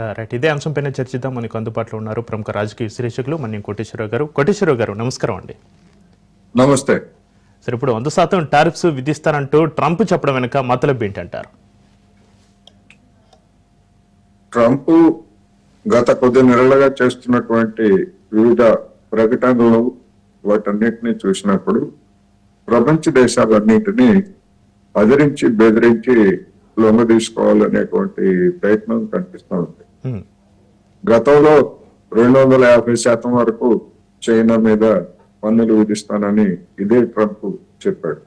Right ఇదే అంశంపైన చర్చిద్దాం. మనకు అందుబాటులో ఉన్నారు ప్రముఖ రాజకీయ విశ్లేషకులు మన్యం కోటేశ్వరరావు గారు. కోటేశ్వరరావు గారు నమస్కారం అండి. నమస్తే. సరే ఇప్పుడు వంద శాతం టారిఫ్స్ విధిస్తారంటూ ట్రంప్ చెప్పడం వెనుక మతలబ్ ఏంటంటారు? ట్రంప్ గత కొద్ది నెలలుగా చేస్తున్నటువంటి వివిధ ప్రకటనలు వాటన్నిటిని చూసినప్పుడు ప్రపంచ దేశాలన్నింటినీ అదిరించి బెదిరించి లొంగ తీసుకోవాలనేటువంటి ప్రయత్నం కనిపిస్తూ ఉంది. గతంలో రెండు వందల యాభై శాతం వరకు చైనా మీద పన్నులు విధిస్తానని ఇదే ట్రంప్ చెప్పాడు.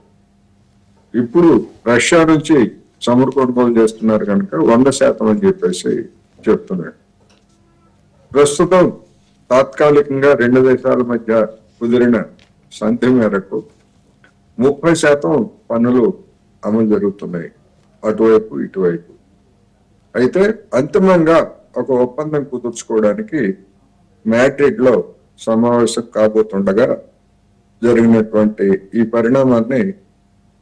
ఇప్పుడు రష్యా నుంచి చమురు కొనుగోలు చేస్తున్నారు కనుక వంద శాతం అని చెప్పేసి చెప్తున్నాడు. ప్రస్తుతం తాత్కాలికంగా రెండు దేశాల మధ్య కుదిరిన సంధి మేరకు ముప్పై శాతం పన్నులు అమలు జరుగుతున్నాయి. అటువైపు ఇటువైపు. అయితే అంతిమంగా ఒక ఒప్పందం కుదుర్చుకోవడానికి మ్యాడ్రిడ్లో సమావేశం కాబోతుండగా జరిగినటువంటి ఈ పరిణామాన్ని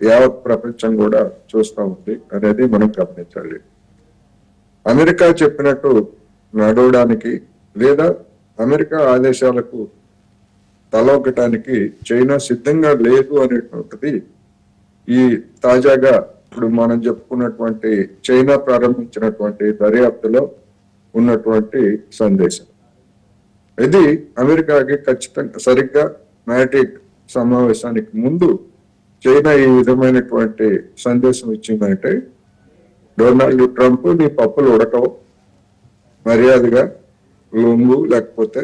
యావత్ ప్రపంచం కూడా చూస్తూ ఉంది అనేది మనం గమనించాలి. అమెరికా చెప్పినట్టు నడవడానికి లేదా అమెరికా ఆదేశాలకు తలొగ్గటానికి చైనా సిద్ధంగా లేదు అనేటువంటిది ఈ తాజాగా ఇప్పుడు మనం చెప్పుకున్నటువంటి చైనా ప్రారంభించినటువంటి దర్యాప్తులో ఉన్నటువంటి సందేశం. ఇది అమెరికాకి ఖచ్చితంగా సరిగ్గా మ్యాటిక్ సమావేశానికి ముందు చైనా ఈ విధమైనటువంటి సందేశం ఇచ్చిందంటే డొనాల్డ్ ట్రంప్ నీ పప్పులు ఉడకవు మర్యాదగా లొంగు లేకపోతే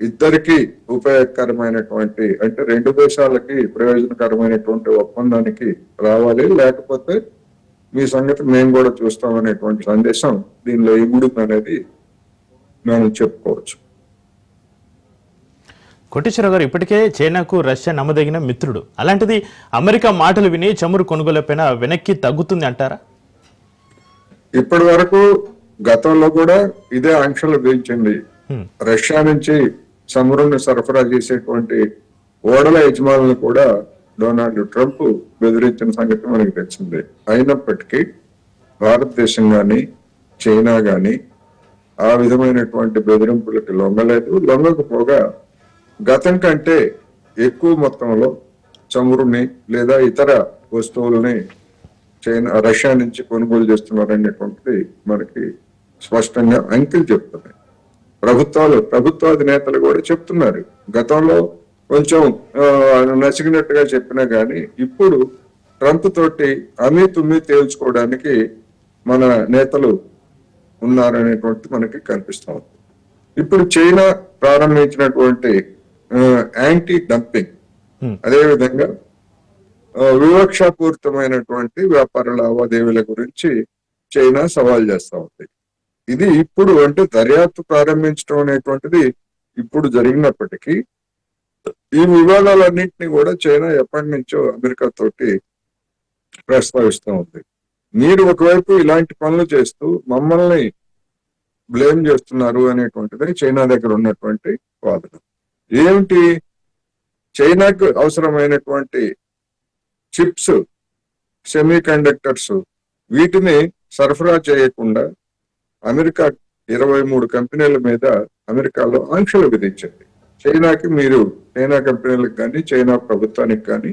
ఇద్దరికి ఉపయోగకరమైనటువంటి అంటే రెండు దేశాలకి ప్రయోజనకరమైనటువంటి ఒప్పందానికి రావాలి. లేకపోతే మీ సంగతి మేము కూడా చూస్తామనేటువంటి సందేశం దీనిలో ఇముడుంది అనేది మనం చెప్పుకోవచ్చు. కోటేశ్వరరావు గారు ఇప్పటికే చైనాకు రష్యా నమ్మదగిన మిత్రుడు. అలాంటిది అమెరికా మాటలు విని చమురు కొనుగోలుపైన వెనక్కి తగ్గుతుంది అంటారా? ఇప్పటి వరకు గతంలో కూడా ఇదే ఆంక్షలు విధించింది హ్మ్. రష్యా నుంచి చమురుని సరఫరా చేసేటువంటి ఓడల యజమానులను కూడా డొనాల్డ్ ట్రంప్ బెదిరించిన సంగతి మనకి తెలిసిందే. అయినప్పటికీ భారతదేశం కానీ చైనా కానీ ఆ విధమైనటువంటి బెదిరింపులకు లొంగలేదు. లొంగకపోగా గతం కంటే ఎక్కువ మొత్తంలో చమురుని లేదా ఇతర వస్తువులని చైనా రష్యా నుంచి కొనుగోలు చేస్తున్నారనేటువంటిది మనకి స్పష్టంగా అంకెలు చెప్తున్నాయి ప్రభుత్వాలు ప్రభుత్వ అధినేతలు కూడా చెప్తున్నారు. గతంలో కొంచెం ఆ, నసిగినట్టుగా చెప్పినా గానీ ఇప్పుడు ట్రంప్ తోటి అమీ తుమ్మి తేల్చుకోవడానికి మన నేతలు ఉన్నారనేటువంటిది మనకి కనిపిస్తా ఉంది. ఇప్పుడు చైనా ప్రారంభించినటువంటి యాంటీ డంపింగ్. అదేవిధంగా వివక్షాపూరితమైనటువంటి వ్యాపార లావాదేవీల గురించి చైనా సవాల్ చేస్తా ఉంది. ఇది ఇప్పుడు అంటే దర్యాప్తు ప్రారంభించడం అనేటువంటిది ఇప్పుడు జరిగినప్పటికీ ఈ వివాదాలన్నింటినీ కూడా చైనా ఎప్పటి నుంచో అమెరికా తోటి ప్రస్తావిస్తూ ఉంది. మీరు ఒకవైపు ఇలాంటి పనులు చేస్తూ మమ్మల్ని బ్లేమ్ చేస్తున్నారు అనేటువంటిది చైనా దగ్గర ఉన్నటువంటి వాదన. ఏమిటి? చైనాకు అవసరమైనటువంటి చిప్స్ సెమీ కండక్టర్స్ వీటిని సరఫరా చేయకుండా అమెరికా ఇరవై మూడు కంపెనీల మీద అమెరికాలో ఆంక్షలు విధించింది. చైనాకి మీరు చైనా కంపెనీలకు కానీ చైనా ప్రభుత్వానికి కానీ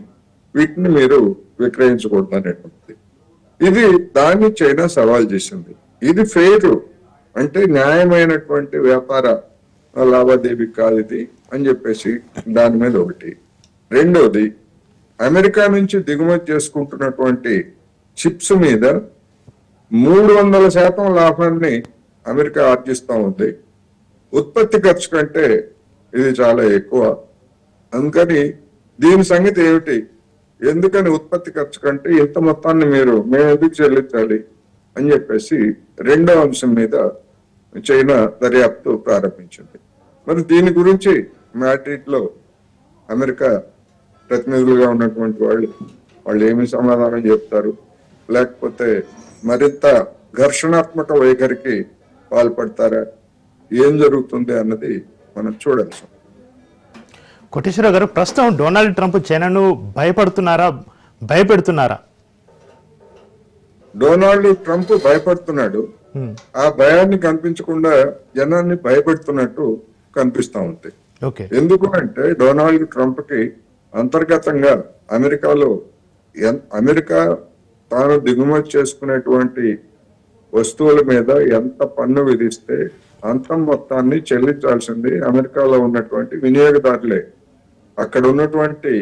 వీటిని మీరు విక్రయించకూడదు అనేటువంటిది ఇది దాన్ని చైనా సవాల్ చేసింది. ఇది ఫెయిర్ అంటే న్యాయమైనటువంటి వ్యాపార లావాదేవీ కాదు ఇది అని చెప్పేసి దాని మీద ఒకటి. రెండోది అమెరికా నుంచి దిగుమతి చేసుకుంటున్నటువంటి చిప్స్ మీద మూడు వందల శాతం లాభాన్ని అమెరికా ఆర్జిస్తూ ఉంది. ఉత్పత్తి ఖర్చు కంటే ఇది చాలా ఎక్కువ. అందుకని దీని సంగతి ఏమిటి? ఎందుకని ఉత్పత్తి ఖర్చు కంటే ఇంత మొత్తాన్ని మీరు మేము ఎందుకు చెల్లించాలి అని చెప్పేసి రెండో అంశం మీద చైనా దర్యాప్తు ప్రారంభించింది. మరి దీని గురించి మ్యాడ్రిడ్లో అమెరికా ప్రతినిధులుగా ఉన్నటువంటి వాళ్ళు వాళ్ళు ఏమి సమాధానం చెప్తారు? లేకపోతే మరింత ఘర్షణాత్మక వైఖరికి పాల్పడతారా? ఏం జరుగుతుంది అన్నది మనం చూడాల్సి ఉంది. కోటేశ్వరరావు గారు ప్రస్తుతం డొనాల్డ్ ట్రంప్ చైనాను భయపడుతున్నారా? భయపెడుతున్నారా? డొనాల్డ్ ట్రంప్ భయపడుతున్నాడు. ఆ భయాన్ని కనిపించకుండా జనాన్ని భయపెడుతున్నట్టు కనిపిస్తా ఉంది. ఓకే. ఎందుకు అంటే డొనాల్డ్ ట్రంప్కి అంతర్గతంగా అమెరికాలో అమెరికా తాను దిగుమతి చేసుకునేటువంటి వస్తువుల మీద ఎంత పన్ను విధిస్తే అంత మొత్తాన్ని చెల్లించాల్సింది అమెరికాలో ఉన్నటువంటి వినియోగదారులే. అక్కడ ఉన్నటువంటి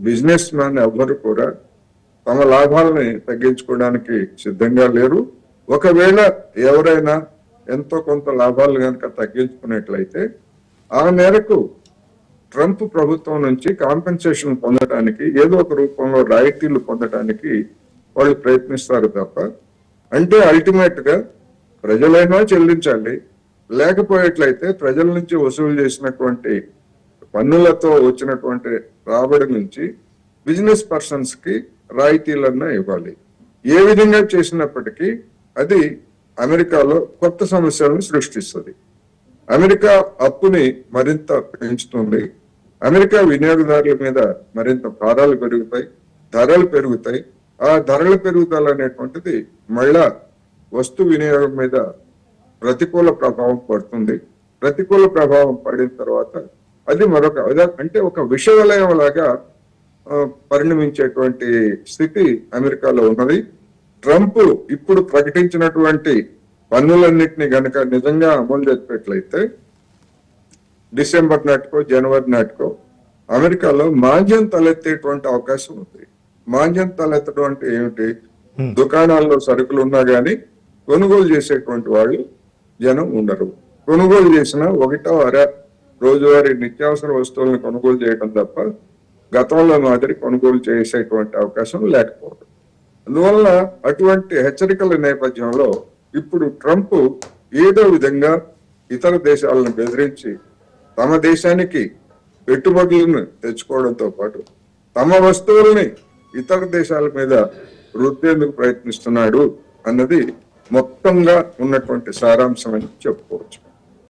బిజినెస్ మ్యాన్ ఎవ్వరు కూడా తమ లాభాలని తగ్గించుకోవడానికి సిద్ధంగా లేరు. ఒకవేళ ఎవరైనా ఎంతో కొంత లాభాలు కనుక తగ్గించుకున్నట్లయితే ఆ మేరకు ట్రంప్ ప్రభుత్వం నుంచి కాంపెన్సేషన్ పొందడానికి ఏదో ఒక రూపంలో రాయితీలు పొందడానికి వాళ్ళు ప్రయత్నిస్తారు తప్ప అంటే అల్టిమేట్గా ప్రజలైనా చెల్లించాలి. లేకపోయేట్లయితే ప్రజల నుంచి వసూలు చేసినటువంటి పన్నులతో వచ్చినటువంటి రాబడి నుంచి బిజినెస్ పర్సన్స్కి రాయితీలన్నా ఇవ్వాలి. ఏ విధంగా చేసినప్పటికీ అది అమెరికాలో కొత్త సమస్యలను సృష్టిస్తుంది. అమెరికా అప్పుని మరింత పెంచుతుంది. అమెరికా వినియోగదారుల మీద మరింత భారాలు పెరుగుతాయి ధరలు పెరుగుతాయి. ఆ ధరల పెరుగుదల అనేటువంటిది మళ్ళా వస్తు వినియోగం మీద ప్రతికూల ప్రభావం పడుతుంది. ప్రతికూల ప్రభావం పడిన తర్వాత అది మరొక అంటే ఒక విషవలయం లాగా పరిణమించేటువంటి స్థితి అమెరికాలో ఉన్నది. ట్రంప్ ఇప్పుడు ప్రకటించినటువంటి పన్నులన్నింటినీ గనక నిజంగా అమలు చేసినట్లయితే డిసెంబర్ నాటికో జనవరి నాటికో అమెరికాలో మాంద్యం తలెత్తేటువంటి అవకాశం ఉంది. మాంద్యం తలెత్తడం అంటే ఏమిటి దుకాణాల్లో సరుకులు ఉన్నా గానీ కొనుగోలు చేసేటువంటి వాళ్ళు జనం ఉండరు. కొనుగోలు చేసిన ఒకటో అర రోజువారీ నిత్యావసర వస్తువులను కొనుగోలు చేయడం తప్ప గతంలో మాదిరి కొనుగోలు చేసేటువంటి అవకాశం లేకపోవడం. అందువల్ల అటువంటి హెచ్చరికల నేపథ్యంలో ఇప్పుడు ట్రంప్ ఏదో విధంగా ఇతర దేశాలను బెదిరించి తమ దేశానికి పెట్టుబడులను తెచ్చుకోవడంతో పాటు తమ వస్తువుల్ని ఇతర దేశాల మీద రుద్దేందుకు ప్రయత్నిస్తున్నాడు అన్నది మొత్తంగా ఉన్నటువంటి సారాంశం అని చెప్పుకోవచ్చు.